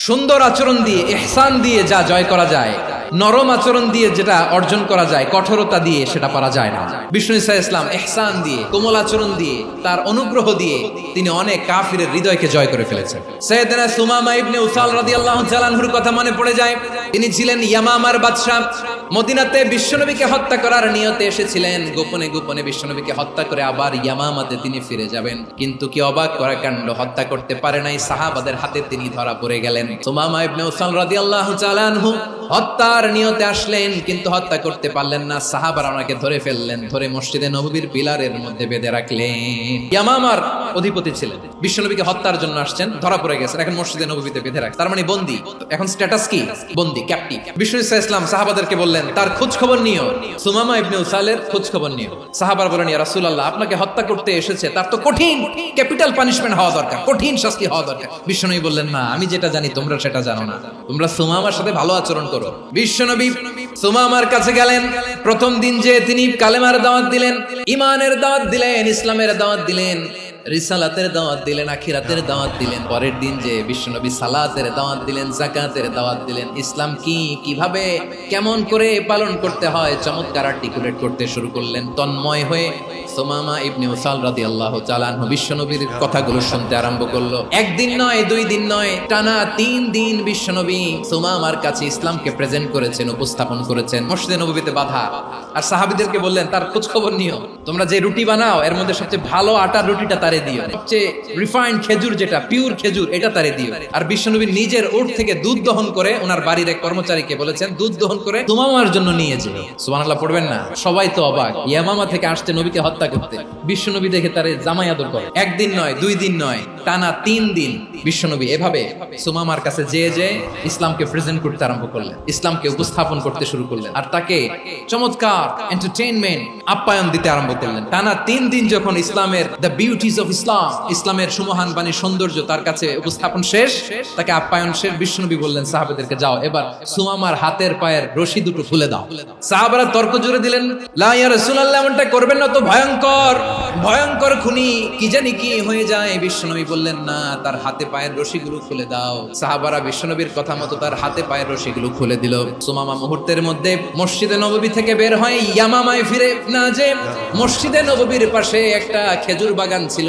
সুন্দর আচরণ দিয়ে এহসান দিয়ে যা জয় করা যায়। নরম আচরণ দিয়ে যেটা অর্জন করা যায়, কঠোরতা দিয়ে সেটা পারা যায় না। বিষ্ণু ইসা ইসলাম এহসান দিয়ে, কোমল আচরণ দিয়ে, তার অনুগ্রহ দিয়ে তিনি অনেক কাফিরের হৃদয়কে জয় করে ফেলেছেন। সৈয়দনা সুমামা ইবনে উসাল রাদিয়াল্লাহু তাআলার কথা মনে পড়ে যায়, তিনি ছিলেন ইয়ামামার বাদশা মদিনাতে বিশ্বনবীকে হত্যা করার নিয়তে এসেছিলেন, গোপনে গোপনে বিশ্বনবীকে হত্যা করে আবার ইয়ামামাতে তিনি ফিরে যাবেন। কিন্তু কি অবাক করা কাণ্ড হত্যা করতে পারে নাই সাহাবাদের হাতে তিনি ধরা পড়ে গেলেন। সুমামা ইবনে উসাল রাদিয়াল্লাহু তাআলা আনহু হত্যার নিয়তে আসলেন, কিন্তু হত্যা করতে পারলেন না। সাহাবার ওনাকে ধরে ফেললেন, ধরে মসজিদে নবীর পিলারের মধ্যে বেঁধে রাখলেন। ইয়ামামার অধিপতি ছিলেন। বিশ্বনবীকে হত্যার জন্য আসছেন, ধরা পড়ে গেছেন, এখন মসজিদে নববীতে বেঁধে রাখ তার মানে বন্দি। এখন স্ট্যাটাস কি? বন্দি ক্যাপটিভ বিষ্ণু ইসা ইসলাম সাহাবাদেরকে বললেন, তার খোঁজ খবর নিও। সুমামা ইবনে উসালের খোঁজ খবর নিও। সাহাবার বলেন ইয়া রাসূলুল্লাহ, আপনাকে হত্যা করতে এসেছে। তার তো কঠিন, ক্যাপিটাল পানিশমেন্ট হওয়া দরকার, কঠিন শাস্তি হওয়া দরকার। বিশ্বনবী বললেন, না, আমি যেটা জানি, তোমরা সেটা জানো না। তোমরা সুমামার সাথে ভালো আচরণ করো। বিশ্বনবী সুমামার কাছে গেলেন। প্রথম দিন যে তিনি কালেমার দাওয়াত দিলেন ইমানের দাওয়াত দিলেন, ইসলামের দাওয়াত দিলেন। রিসালাতের দাওয়াত দিলেন আখিরাতের দাওয়াত দিলেন পরের দিন যে বিশ্বনবী সালাতের দাওয়াত দিলেন জাকাতের দাওয়াত দিলেন ইসলাম কি কীভাবে কেমন করে পালন করতে হয় চমৎকার আর্টিকুলেট করতে শুরু করলেন তন্ময় হয়ে সোমামা ইবনে উসাল রাদিয়াল্লাহু তাআলা আনহু বিশ্বনবীর কথাগুলো শুনতে আরম্ভ করল। একদিন নয় দুই দিন নয় টানা তিন দিন বিশ্বনবী সোমামার কাছে ইসলামকে প্রেজেন্ট করেছেন উপস্থাপন করেছেন মসজিদে নববীতে বাধা। আর সাহাবীদেরকে বললেন তার খোঁজ খবর নিও তোমরা যে রুটি বানাও এর মধ্যে সবচেয়ে ভালো আটার রুটিটা তারে দিও। সবচেয়ে রিফাইন্ড খেজুর যেটা পিওর খেজুর, এটা তারে দিও। আর বিশ্বনবী নিজের ওট থেকে দুধ দহন করে ওনার বাড়ির এক কর্মচারীকে বলেছেন, দুধ দহন করে তোমামার জন্য নিয়ে যে সুবহানাল্লাহ, পড়বেন না। সবাই তো অবাক। ইয়ামামা থেকে আসছে নবীকে হত্যা করতে। বিশ্বনবী দেখে তারে জামাই আদর করে। একদিন নয়, দুই দিন নয়, টানা তিন দিন বিশ্বনবী এভাবে সুমামার কাছে যেয়ে যে ইসলামকে প্রেজেন্ট করতে আরম্ভ করলেন। ইসলামকে উপস্থাপন করতে শুরু করলেন। আর তাকে চমৎকার এন্টারটেইনমেন্ট আপ্যায়ন দিতে আরম্ভ করলেন। টানা তিন দিন যখন ইসলামের দ্য বিউটিজ অফ ইসলাম ইসলামের সুমহান বাণী সৌন্দর্য তার কাছে উপস্থাপন শেষ, তাকে আপ্যায়ন শেষ বিষ্ণুনবী বললেন, সাহাবেদেরকে যাও, এবার সুমামার হাতের পায়ের রশি দুটো খুলে দাও। সাহাবারা তর্ক জুড়ে দিলেন, লা ইয়া রাসূলুল্লাহ, এমনটা করবেন না তো ভয়ঙ্কর ভয়ঙ্কর খুনি, কি জানি কি হয়ে যায়? বিশ্বনবী বললেন, না, তার হাতে পায়ের রশিগুলো খুলে দাও। সাহাবারা বিশ্বনবীর কথা মতো তার হাতে পায়ের রশিগুলো খুলে দিল। সুমামা মুহূর্তের মধ্যে মসজিদে নববী থেকে বের হয়ে, ইয়ামামায় ফিরে না যে মসজিদে নববীর পাশে একটা খেজুর বাগান ছিল